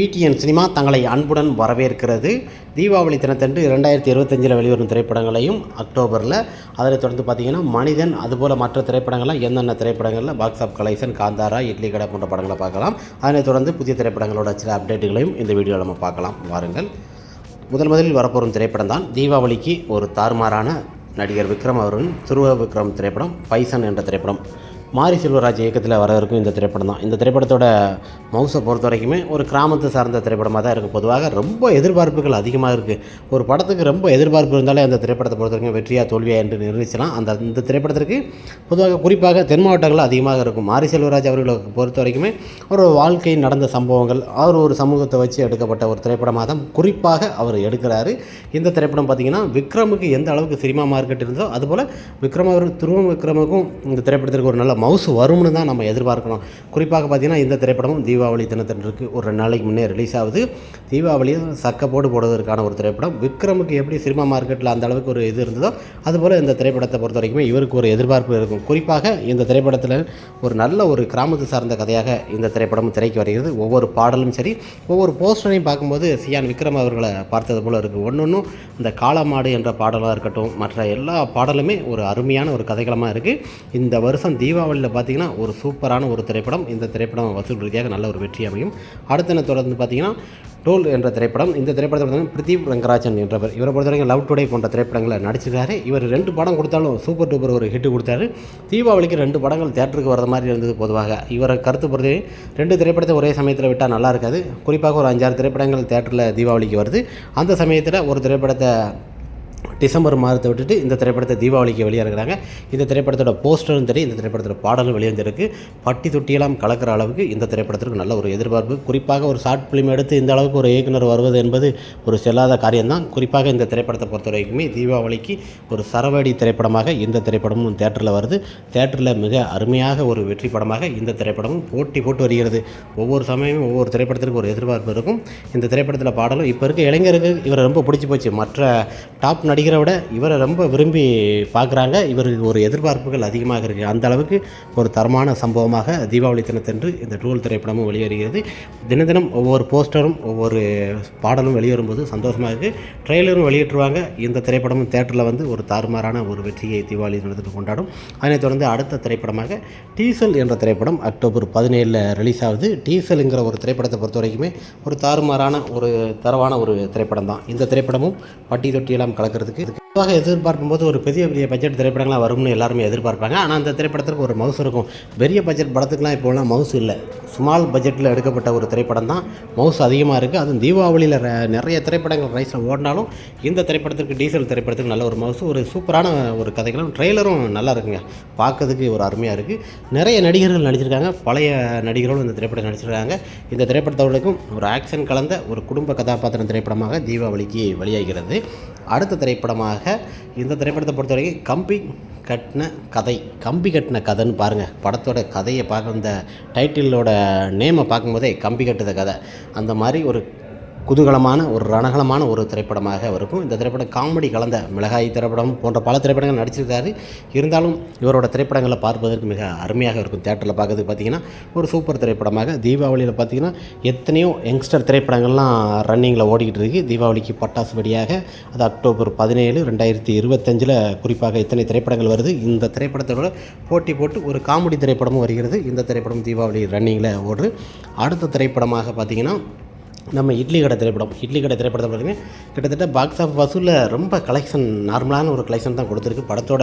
PTN cinema தங்களை அன்புடன் வரவேற்கிறது. தீபாவளி தினத்தன்று இரண்டாயிரத்தி இருபத்தஞ்சில் வெளிவரும் திரைப்படங்களையும் அக்டோபரில். அதனைத் தொடர்ந்து பார்த்திங்கன்னா மனிதன் அதுபோல் மற்ற திரைப்படங்கள்லாம் எந்தெந்த திரைப்படங்களில் box office collection Kantara Idli Kadai போன்ற படங்களை பார்க்கலாம். அதனைத் தொடர்ந்து புதிய திரைப்படங்களோட சில அப்டேட்டுகளையும் இந்த வீடியோவில் நம்ம பார்க்கலாம். வாருங்கள். முதல் முதலில் வரப்போகும் திரைப்படம் தான் தீபாவளிக்கு ஒரு தாறுமாறான நடிகர் விக்ரம் அவர்களின் துருவ விக்ரம் திரைப்படம் பைசன் என்ற திரைப்படம். மாரி செல்வராஜ் இயக்கத்தில் வர இருக்கும் இந்த திரைப்படம் தான். இந்த திரைப்படத்தோட மவுசை பொறுத்த வரைக்குமே ஒரு கிராமத்தை சார்ந்த திரைப்படமாக தான் இருக்கும். பொதுவாக ரொம்ப எதிர்பார்ப்புகள் அதிகமாக இருக்குது ஒரு படத்துக்கு ரொம்ப எதிர்பார்ப்பு இருந்தாலே அந்த திரைப்படத்தை பொறுத்த வரைக்கும் வெற்றியாக தோல்வியா என்று நிர்ணயிச்சலாம் அந்த இந்த திரைப்படத்திற்கு பொதுவாக குறிப்பாக தென் மாவட்டங்கள் அதிகமாக இருக்கும். மாரி செல்வராஜ் அவர்களை பொறுத்த வரைக்குமே ஒரு வாழ்க்கையில் நடந்த சம்பவங்கள் அவர் ஒரு சமூகத்தை வச்சு எடுக்கப்பட்ட ஒரு திரைப்படமாக தான் குறிப்பாக அவர் எடுக்கிறாரு. இந்த திரைப்படம் பார்த்திங்கன்னா விக்ரமுக்கு எந்த அளவுக்கு சினிமா மார்க்கெட் இருந்தோ அதுபோல் விக்ரம் அவர் துருவம் விக்ரமுக்கும் இந்த திரைப்படத்திற்கு ஒரு நல்ல மவுஸ் வரும்னு தான் நம்ம எதிர்பார்க்கணும். குறிப்பாக பார்த்திங்கன்னா இந்த திரைப்படமும் தீபாவளி தினத்தன்றைக்கு ஒரு ரெண்டு நாளைக்கு முன்னே ரிலீஸ் ஆகுது. தீபாவளியும் சக்கப்போடு போடுவதற்கான ஒரு திரைப்படம். விக்ரமுக்கு எப்படி சினிமா மார்க்கெட்டில் அந்த அளவுக்கு ஒரு இது இருந்ததோ அதுபோல் இந்த திரைப்படத்தை பொறுத்த வரைக்குமே இவருக்கு ஒரு எதிர்பார்ப்பு இருக்கும். குறிப்பாக இந்த திரைப்படத்தில் ஒரு நல்ல ஒரு கிராமத்து சார்ந்த கதையாக இந்த திரைப்படம் திரைக்கு வருகிறது. ஒவ்வொரு பாடலும் சரி ஒவ்வொரு போஸ்டரையும் பார்க்கும்போது சியான் விக்ரம் அவர்களை பார்த்தது போல் இருக்குது ஒன்று ஒன்றும் இந்த காளமாடு என்ற பாடலாக இருக்கட்டும் மற்ற எல்லா பாடலுமே ஒரு அருமையான ஒரு கதைகளமாக இருக்குது இந்த வருஷம் தீபாவளி தீபாவளியில் பார்த்தீங்கன்னா ஒரு சூப்பரான ஒரு திரைப்படம். இந்த திரைப்படம் வசூல் ரீதியாக நல்ல ஒரு வெற்றி அமையும். அடுத்த தொடர்ந்து பார்த்தீங்கன்னா டோல் என்ற திரைப்படம். இந்த திரைப்படத்தை பார்த்தீங்கன்னா பிரதீப் ரங்கராஜன் என்றவர். இவரை பொறுத்தவரைக்கும் லவ் டுடே போன்ற திரைப்படங்களை நடிச்சிருக்காரு. இவர் ரெண்டு படம் கொடுத்தாலும் சூப்பர் டூப்பர் ஒரு ஹிட் கொடுத்தாரு. தீபாவளிக்கு ரெண்டு படங்கள் தேட்டருக்கு வர மாதிரி இருந்தது பொதுவாக. இவரை கருத்து பொறுத்தவரை ரெண்டு திரைப்படத்தை ஒரே சமயத்தில் விட்டால் நல்லா இருக்காது. குறிப்பாக ஒரு அஞ்சாறு திரைப்படங்கள் தேட்டரில் தீபாவளிக்கு வருது. அந்த சமயத்தில் ஒரு திரைப்படத்தை டிசம்பர் மாதத்தை விட்டுட்டு இந்த திரைப்படத்தை தீபாவளிக்கு வெளியிறங்குறாங்க இந்த திரைப்படத்தோட போஸ்டரும் சரி இந்த திரைப்படத்தோட பாடலும் வெளிவந்திருக்கு பட்டி தொட்டியெல்லாம் கலக்கிற அளவுக்கு இந்த திரைப்படத்திற்கு நல்ல ஒரு எதிர்பார்ப்பு. குறிப்பாக ஒரு ஷார்ட் ஃபிலிம் எடுத்து இந்த அளவுக்கு ஒரு இயக்குனர் வருவது என்பது ஒரு செல்லாத காரியம்தான். குறிப்பாக இந்த திரைப்படத்தை பொறுத்த வரைக்குமே தீபாவளிக்கு ஒரு சரவடி திரைப்படமாக இந்த திரைப்படமும் தேட்டரில் வருது. தேட்டரில் மிக அருமையாக ஒரு வெற்றி படமாக இந்த திரைப்படமும் போட்டி போட்டு வருகிறது. ஒவ்வொரு சமயமும் ஒவ்வொரு திரைப்படத்திற்கு ஒரு எதிர்பார்ப்பு இருக்கும். இந்த திரைப்படத்தில் பாடலும் இப்போ இருக்க இளைஞருக்கு இவரை ரொம்ப பிடிச்சி போச்சு. மற்ற டாப் நடிகரை விட இவரை ரொம்ப விரும்பி பார்க்குறாங்க. இவருக்கு ஒரு எதிர்பார்ப்புகள் அதிகமாக இருக்குது அந்த அளவுக்கு ஒரு தரமான சம்பவமாக தீபாவளி தினத்தன்று இந்த டூல் திரைப்படமும் வெளிவருகிறது தின தினம் ஒவ்வொரு போஸ்டரும் ஒவ்வொரு பாடலும் வெளியேறும்போது சந்தோஷமாக இருக்குது ட்ரெய்லரும் வெளியிட்டுருவாங்க. இந்த திரைப்படமும் தேட்டரில் வந்து ஒரு தாறுமாறான ஒரு வெற்றியை தீபாவளி தினத்துக்கு கொண்டாடும். அதனைத் தொடர்ந்து அடுத்த திரைப்படமாக டீசல் என்ற திரைப்படம் அக்டோபர் பதினேழில் ரிலீஸ் ஆகுது. டீசலுங்கிற ஒரு திரைப்படத்தை பொறுத்த வரைக்குமே ஒரு தாறுமாறான ஒரு தரவான ஒரு திரைப்படம் தான் இந்த திரைப்படமும் பட்டி தொட்டியெல்லாம் கலக்கிறதுக்கு பொதுவாக எதிர்பார்க்கும் போது ஒரு பெரிய பெரிய பட்ஜெட் திரைப்படங்களாக வரும்னு எல்லாருமே எதிர்பார்ப்பாங்க. ஆனால் அந்த திரைப்படத்திற்கு ஒரு மவுசு இருக்கும். பெரிய பட்ஜெட் படத்துக்குலாம் இப்போலாம் மவுஸ் இல்லை. ஸ்மால் பட்ஜெட்டில் எடுக்கப்பட்ட ஒரு திரைப்படம் தான் மவுஸ் அதிகமாக இருக்குது அதுவும் தீபாவளியில் ர- நிறைய திரைப்படங்கள் ரைஸில் ஓடினாலும் இந்த திரைப்படத்திற்கு டீசல் திரைப்படத்துக்கு நல்ல ஒரு மவுசு ஒரு சூப்பரான ஒரு கதைகளும் ட்ரெய்லரும் நல்லா இருக்குங்க. பார்க்கறதுக்கு ஒரு அருமையாக இருக்குது நிறைய நடிகர்கள் நடிச்சிருக்காங்க. பழைய நடிகர்களும் இந்த திரைப்படம் நடிச்சிருக்காங்க. இந்த திரைப்படத்தோடக்கும் ஒரு ஆக்ஷன் கலந்த ஒரு குடும்ப கதாபாத்திரம் திரைப்படமாக தீபாவளிக்கு வெளியாகிறது. அடுத்த திரைப்படமாக இந்த திரைப்படத்தை பொறுத்த வரைக்கும் கம்பி கட்டின கதை கம்பி கட்டின கதைன்னு பாருங்கள் படத்தோட கதையை பார்க்க இந்த டைட்டிலோட நேமை பார்க்கும்போதே கம்பி கட்டுத கதை. அந்த மாதிரி ஒரு குதூகலமான ஒரு ரணகலமான ஒரு திரைப்படமாக இருக்கும். இந்த திரைப்படம் காமெடி கலந்த மிளகாய் திரைப்படம் போன்ற பல திரைப்படங்கள் நடிச்சிருக்காரு. இருந்தாலும் இவரோட திரைப்படங்களை பார்ப்பதற்கு மிக அருமையாக இருக்கும். தேட்டரில் பார்க்கறதுக்கு பார்த்தீங்கன்னா ஒரு சூப்பர் திரைப்படமாக தீபாவளியில் பார்த்தீங்கன்னா எத்தனையோ யங்ஸ்டர் திரைப்படங்கள்லாம் ரன்னிங்கில் ஓடிக்கிட்டு இருக்குது தீபாவளிக்கு பட்டாசு வழியாக அது அக்டோபர் பதினேழு ரெண்டாயிரத்தி இருபத்தஞ்சில் குறிப்பாக இத்தனை திரைப்படங்கள் வருது. இந்த திரைப்படத்தோட போட்டி போட்டு ஒரு காமெடி திரைப்படமும் வருகிறது. இந்த திரைப்படம் தீபாவளி ரன்னிங்கில் ஓடுது. அடுத்த திரைப்படமாக பார்த்தீங்கன்னா நம்ம இட்லி கடை திரைப்படம். இட்லி கடை திரைப்படத்தை பார்த்தீங்கன்னா கிட்டத்தட்ட பாக்ஸ் ஆஃப் வசூலில் ரொம்ப கலெக்ஷன் நார்மலான ஒரு கலெக்ஷன் தான் கொடுத்துருக்கு. படத்தோட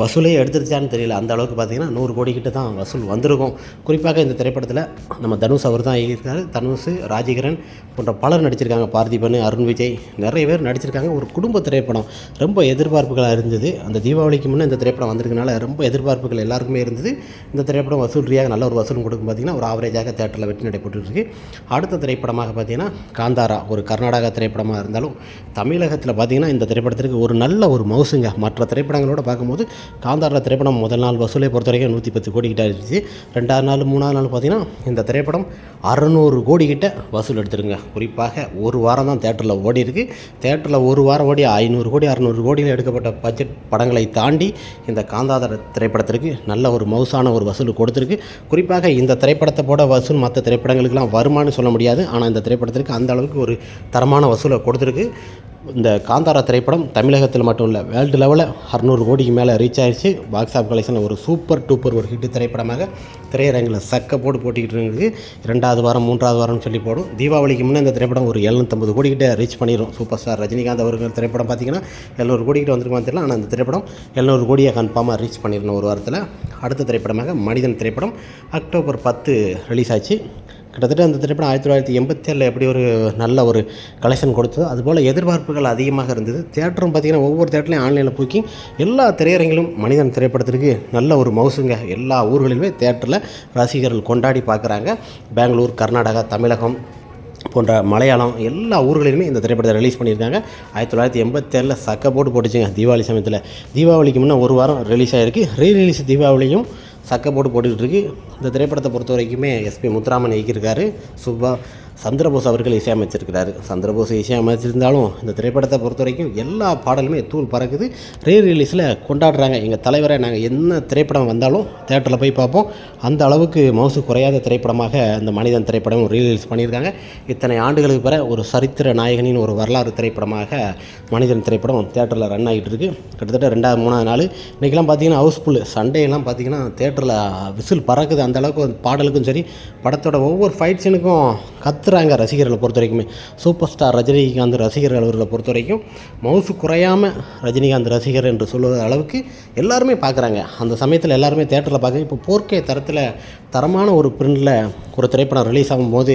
வசூலே எடுத்துருச்சான்னு தெரியல. அந்த அளவுக்கு பார்த்தீங்கன்னா நூறு கோடி கிட்ட தான் வசூல் வந்திருக்கும். குறிப்பாக இந்த திரைப்படத்தில் நம்ம தனுஷ் அவர் தான் எழுதியிருக்காரு. தனுஷ் ராஜகிரன் போன்ற பலர் நடிச்சிருக்காங்க. பார்த்திபன் அருண் விஜய் நிறைய பேர் நடிச்சிருக்காங்க. ஒரு குடும்ப திரைப்படம். ரொம்ப எதிர்பார்ப்புகளாக இருந்தது. அந்த தீபாவளிக்கு முன்னே இந்த திரைப்படம் வந்திருக்கனால ரொம்ப எதிர்பார்ப்புகள் எல்லாருக்குமே இருந்தது. இந்த திரைப்படம் வசூல் ரீதியாக நல்ல ஒரு வசூல் கொடுக்கும் பார்த்தீங்கன்னா ஒரு ஆவரேஜாக தேட்டரில் வெற்றி நடைபெற்றுருக்கு. அடுத்த திரைப்படமாக பார்த்தீங்கன்னா காந்தாரா ஒரு கர்நாடகா திரைப்படமாக இருந்தாலும் தமிழகத்தில் பார்த்தீங்கன்னா இந்த திரைப்படத்திற்கு ஒரு நல்ல ஒரு மவுசுங்க. மற்ற திரைப்படங்களோட பார்க்கும்போது காந்தாரா திரைப்படம் முதல் நாள் வசூலை பொறுத்த வரைக்கும் நூற்றி பத்து கோடி கிட்ட இருந்துச்சு ரெண்டாவது நாள் மூணாவது நாள் பார்த்தீங்கன்னா இந்த திரைப்படம் அறநூறு கோடி கிட்ட வசூல் எடுத்துருங்க குறிப்பாக ஒரு வாரம் தான் தேட்டரில் ஓடி இருக்கு. தேட்டரில் ஒரு வாரம் ஓடி ஐநூறு கோடி அறநூறு கோடியில் எடுக்கப்பட்ட பட்ஜெட் படங்களை தாண்டி இந்த காந்தாதார திரைப்படத்திற்கு நல்ல ஒரு மவுசான ஒரு வசூல் கொடுத்துருக்கு. குறிப்பாக இந்த திரைப்படத்தை போட வசூல் மற்ற திரைப்படங்களுக்கெல்லாம் வருமானு சொல்ல முடியாது. ஆனால் இந்த திரைப்படம் திரைப்படத்திற்கு அந்த அளவுக்கு ஒரு தரமான வசூலை கொடுத்துருக்கு. இந்த காந்தாரா திரைப்படம் தமிழகத்தில் மட்டும் இல்லை வேர்ல்டு லெவலில் அறநூறு கோடிக்கு மேலே ரீச் ஆயிடுச்சு பாக்ஸ் ஆஃப் கலெக்ஷன் ஒரு சூப்பர் டூப்பர் ஒரு ஹிட் திரைப்படமாக திரையரங்கில் சக்க போட்டு போட்டிக்கிட்டு இருக்குது. ரெண்டாவது வாரம் மூன்றாவது வாரம்னு சொல்லி போடும். தீபாவளிக்கு முன்னே இந்த திரைப்படம் ஒரு எழுநூற்றம்பது கோடிக்கிட்ட ரீச் பண்ணிடும் சூப்பர் ஸ்டார் ரஜினிகாந்த் அவர்கள் திரைப்படம் பார்த்தீங்கன்னா எழுநூறு கோடிக்கிட்ட கிட்ட தெரியல. ஆனால் அந்த திரைப்படம் எழுநூறு கோடியை கன்ஃபார்மாக ரீச் பண்ணிடணும் ஒரு வாரத்தில் அடுத்த திரைப்படமாக மனிதன் திரைப்படம் அக்டோபர் பத்து ரிலீஸ் ஆச்சு. கிட்டத்தட்ட அந்த திரைப்படம் ஆயிரத்தி தொள்ளாயிரத்தி எண்பத்தி ஏழில் எப்படி ஒரு நல்ல ஒரு கலெக்ஷன் கொடுத்தது அதுபோல் எதிர்பார்ப்புகள் அதிகமாக இருந்தது. தேட்டரும் பார்த்திங்கன்னா ஒவ்வொரு தேட்டர்லையும் ஆன்லைனில் புக்கிங் எல்லா திரையரங்கிலும் மனிதன் திரைப்படத்திற்கு நல்ல ஒரு மவுசுங்க. எல்லா ஊர்களிலுமே தேட்டரில் ரசிகர்கள் கொண்டாடி பார்க்குறாங்க. பெங்களூர் கர்நாடகா தமிழகம் போன்ற மலையாளம் எல்லா ஊர்களிலுமே இந்த திரைப்படத்தை ரிலீஸ் பண்ணியிருக்காங்க. ஆயிரத்தி தொள்ளாயிரத்தி எண்பத்தேழில் சக்க போட்டு போட்டுச்சுங்க தீபாவளி சமயத்தில். தீபாவளிக்கு முன்னே ஒரு வாரம் ரிலீஸ் ஆகிருக்கு ரீ ரிலீஸ் தீபாவளியும் சக்கை போட்டு போட்டுக்கிட்டு இருக்கு. இந்த திரைப்படத்தை பொறுத்த வரைக்குமே எஸ்பி முத்துராமன் இயக்கியிருக்காரு. சுபா சந்திரபோஸ் அவர்கள் இசையமைச்சிருக்கிறாரு. சந்திரபோஸ் இசையமைச்சிருந்தாலும் இந்த திரைப்படத்தை பொறுத்த வரைக்கும் எல்லா பாடலுமே தூள் பறக்குது. ரீ ரிலீஸில் கொண்டாடுறாங்க. எங்கள் தலைவரை நாங்கள் என்ன திரைப்படம் வந்தாலும் தேட்டரில் போய் பார்ப்போம். அந்த அளவுக்கு மவுசு குறையாத திரைப்படமாக இந்த மனிதன் திரைப்படம் ரீ பண்ணியிருக்காங்க. இத்தனை ஆண்டுகளுக்கு பிற ஒரு சரித்திர நாயகனின் ஒரு வரலாறு திரைப்படமாக மனிதன் திரைப்படம் தேட்டரில் ரன் ஆகிட்டு இருக்கு கிட்டத்தட்ட ரெண்டாவது மூணாவது நாள். இன்றைக்கெல்லாம் பார்த்தீங்கன்னா ஹவுஸ்ஃபுல் சண்டேலாம் பார்த்தீங்கன்னா தேட்டரில் விசில் பறக்குது. அந்த அளவுக்கு பாடலுக்கும் சரி படத்தோட ஒவ்வொரு ஃபைட் சீனுக்கும் கத்துறாங்க ரசிகர்களை பொறுத்த வரைக்குமே. சூப்பர் ஸ்டார் ரஜினிகாந்த் ரசிகர்கள் அவர்களை பொறுத்த வரைக்கும் மவுசு குறையாமல் ரஜினிகாந்த் ரசிகர் என்று சொல்லுற அளவுக்கு எல்லாருமே பார்க்குறாங்க. அந்த சமயத்தில் எல்லாருமே தேட்டரில் பார்க்க இப்போ போர்க்கே தரத்தில் தரமான ஒரு பிரிண்டில் ஒரு திரைப்படம் ரிலீஸ் ஆகும்போது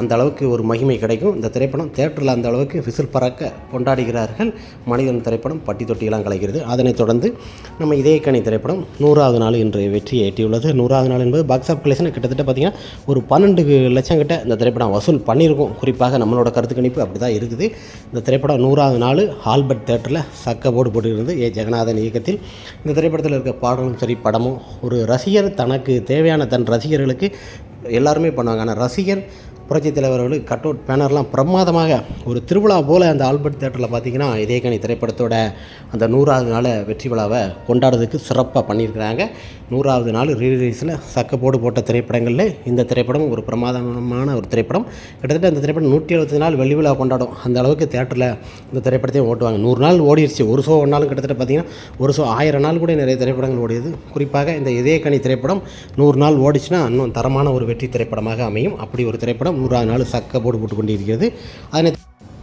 அந்த அளவுக்கு ஒரு மகிமை கிடைக்கும். இந்த திரைப்படம் தேட்டரில் அந்த அளவுக்கு விசில் பறக்க கொண்டாடுகிறார்கள். மனிதன் திரைப்படம் பட்டி தொட்டியெல்லாம் கலைக்கிறது. அதனைத் தொடர்ந்து நம்ம இதே கனி திரைப்படம் நூறாவது நாள் இன்று வெற்றியை எட்டியுள்ளது. நூறாவது நாள் என்பது பாக்ஸ் ஆஃப் கலெக்ஷன் கிட்டத்தட்ட பார்த்திங்கன்னா ஒரு பன்னெண்டு லட்சம் கிட்ட இந்த திரைப்படம் வசூல் பண்ணியிருக்கோம். குறிப்பாக நம்மளோட கருத்து கணிப்பு அப்படி தான் இருக்குது. இந்த திரைப்படம் நூறாவது நாள் ஆல்பர்ட் தேட்டரில் சக்க போர்டு போட்டுக்கிறது ஏ. ஜெகநாதன் இயக்கத்தில் இந்த திரைப்படத்தில் இருக்க பாடலும் சரி படமும் ஒரு ரசிகர் தனக்கு தேவையான தன் ரசிகர்களுக்கு எல்லாருமே பண்ணுவாங்க. ஆனால் ரசிகர் புரட்சித் தலைவர் அவர்கள் கட் அவுட் பேனர்லாம் பிரமாதமாக ஒரு திருவிழா போல் அந்த ஆல்பர்ட் தேட்டரில் பார்த்தீங்கன்னா இதயகணி திரைப்படத்தோட அந்த நூறாவது நாள் வெற்றி விழாவை கொண்டாடுறதுக்கு சிறப்பாக பண்ணியிருக்கிறாங்க. நூறாவது நாள் ரீலீஸில் சக்கப்போடு போட்ட திரைப்படங்களில் இந்த திரைப்படம் ஒரு பிரமாதமான ஒரு திரைப்படம். கிட்டத்தட்ட இந்த திரைப்படம் நூற்றி எழுபத்தி நாள் வெள்ளி விழா கொண்டாடும். அந்த அளவுக்கு தேட்டரில் இந்த திரைப்படத்தையும் ஓட்டுவாங்க. நூறு நாள் ஓடிடுச்சு. ஒரு ஷோ ஒன்றாலும் கிட்டத்தட்ட பார்த்தீங்கன்னா ஒரு ஷோ ஆயிரம் நாள் கூட நிறைய திரைப்படங்கள் ஓடியது. குறிப்பாக இந்த இதயக்கணி திரைப்படம் நூறு நாள் ஓடிச்சுன்னா இன்னும் தரமான ஒரு வெற்றி திரைப்படமாக அமையும். அப்படி ஒரு திரைப்படம் நூறாவது நாள் சக்க போடு போட்டு கொண்டிருக்கிறது. அதனை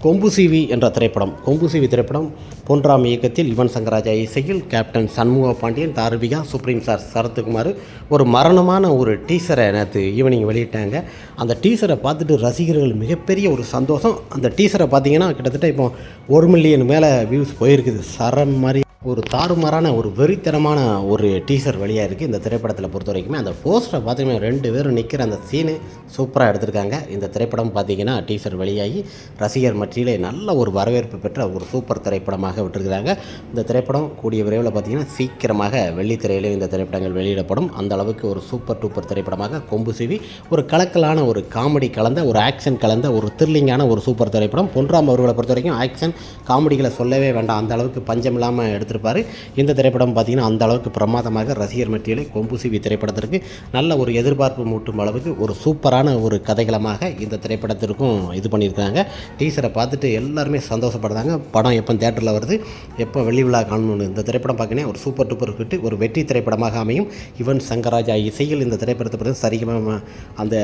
கொம்புசிவி என்ற திரைப்படம் கொம்புசிவி திரைப்படம் பொன்ராம் இயக்கத்தில் யுவன் சங்கராஜா இசையில் கேப்டன் சண்முக பாண்டியன் தார்பிகா சுப்ரீம் சார் சரத்குமார் ஒரு மரணமான ஒரு டீசரை நேற்று ஈவினிங் வெளியிட்டாங்க. அந்த டீசரை பார்த்துட்டு ரசிகர்கள் மிகப்பெரிய ஒரு சந்தோஷம். அந்த டீசரை பார்த்தீங்கன்னா கிட்டத்தட்ட இப்போ ஒரு மில்லியன் மேலே வியூஸ் போயிருக்குது. சரம் மாதிரி ஒரு தாறுமாறான ஒரு வெறித்தனமான ஒரு டீசர் வெளியாக இருக்குது இந்த திரைப்படத்தில் பொறுத்த வரைக்குமே. அந்த போஸ்டரை பார்த்தீங்கன்னா ரெண்டு பேரும் நிற்கிற அந்த சீனு சூப்பராக எடுத்திருக்காங்க. இந்த திரைப்படம் பார்த்தீங்கன்னா டீசர் வெளியாகி ரசிகர் மத்தியிலே நல்ல ஒரு வரவேற்பு பெற்ற ஒரு சூப்பர் திரைப்படமாக விட்டுருக்கிறாங்க. இந்த திரைப்படம் கூடிய விரைவில் பார்த்தீங்கன்னா சீக்கிரமாக வெள்ளித்திரையிலும் இந்த திரைப்படங்கள் வெளியிடப்படும். அந்த அளவுக்கு ஒரு சூப்பர் டூப்பர் திரைப்படமாக கொம்பு சிவி ஒரு கலக்கலான ஒரு காமெடி கலந்த ஒரு ஆக்ஷன் கலந்த ஒரு த்ரில்லிங்கான ஒரு சூப்பர் திரைப்படம். பொன்ராம் அவர்களை பொறுத்த வரைக்கும் ஆக்ஷன் காமெடிகளை சொல்லவே வேண்டாம். அந்த அளவுக்கு பஞ்சம் இல்லாமல் எடுத்திருப்பார். இந்த திரைப்படம் பார்த்திங்கன்னா அந்த அளவுக்கு பிரமாதமாக ரசிகர் மத்தியிலே கொம்பு சிவி திரைப்படத்திற்கு நல்ல ஒரு எதிர்பார்ப்பு மூட்டும் அளவுக்கு ஒரு சூப்பரான ஒரு கதைகளமாக இந்த திரைப்படத்திற்கும் இது பண்ணியிருக்காங்க. டீசரை பார்த்துட்டு எல்லாருமே சந்தோஷப்படுறாங்க. படம் எப்போ தேட்டரில் வருது எப்போ வெள்ளி விழா காணணும்னு இந்த திரைப்படம் பார்க்கணும் ஒரு சூப்பர் டூப்பர் ஹிட் ஒரு வெற்றி திரைப்படமாக அமையும். யுவன் சங்கராஜா இசையில் இந்த திரைப்படத்தை பற்றி சரிகமாக அந்த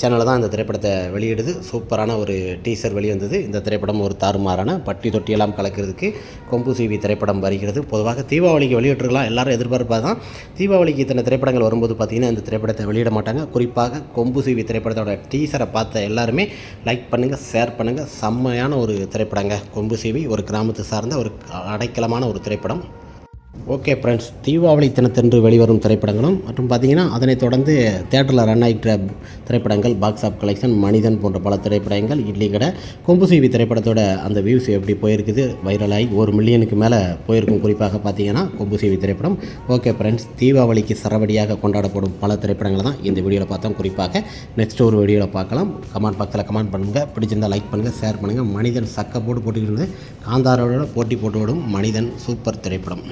சேனலில் தான் இந்த திரைப்படத்தை வெளியிடுது. சூப்பரான ஒரு டீசர் வெளிவந்தது. இந்த திரைப்படம் ஒரு தாறுமாறான பட்டி தொட்டியெல்லாம் கலக்கிறதுக்கு கொம்பு சிவி திரைப்படம் வருகிறது. பொதுவாக தீபாவளிக்கு வெளியிட்டுருக்கலாம். எல்லாரும் எதிர்பார்ப்பாக தான். தீபாவளிக்கு இத்தனை திரைப்படங்கள் வரும்போது பார்த்திங்கன்னா இந்த திரைப்படத்தை வெளியிட மாட்டாங்க. குறிப்பாக கொம்பு சிவி திரைப்படத்தோட டீசரை பார்த்த எல்லாருமே லைக் பண்ணுங்கள் ஷேர் பண்ணுங்கள் செம்மையான ஒரு திரைப்படங்க. கொம்பு சிவி ஒரு கிராமத்தை சார்ந்த ஒரு அடைக்கலமான ஒரு திரைப்படம். ஓகே ஃப்ரெண்ட்ஸ் தீபாவளி தினத்தன்று வெளிவரும் திரைப்படங்களும் மற்றும் பார்த்தீங்கன்னா அதனைத் தொடர்ந்து தேட்டரில் ரன் ஆகிட்ட திரைப்படங்கள் பாக்ஸ் ஆஃப் கலெக்ஷன் மனிதன் போன்ற பல திரைப்படங்கள் இட்லி கடை கொம்பு சீவி திரைப்படத்தோட அந்த வியூஸ் எப்படி போயிருக்குது வைரலாகி ஒரு மில்லியனுக்கு மேலே போயிருக்கும். குறிப்பாக பார்த்தீங்கன்னா கொம்பு சீவி திரைப்படம். ஓகே ஃப்ரெண்ட்ஸ் தீபாவளிக்கு சரவடியாக கொண்டாடப்படும் பல திரைப்படங்களை தான் இந்த வீடியோவில் பார்த்தோம். குறிப்பாக நெக்ஸ்ட் ஒரு வீடியோவில் பார்க்கலாம். கமெண்ட் பாக்ஸில் கமெண்ட் பண்ணுங்கள் பிடிச்சிருந்தால் லைக் பண்ணுங்கள் ஷேர் பண்ணுங்கள் மனிதன் சக்க போட்டு போட்டுக்கிட்டு காந்தாரோட போட்டி போட்டு விடும் மனிதன் சூப்பர் திரைப்படம்.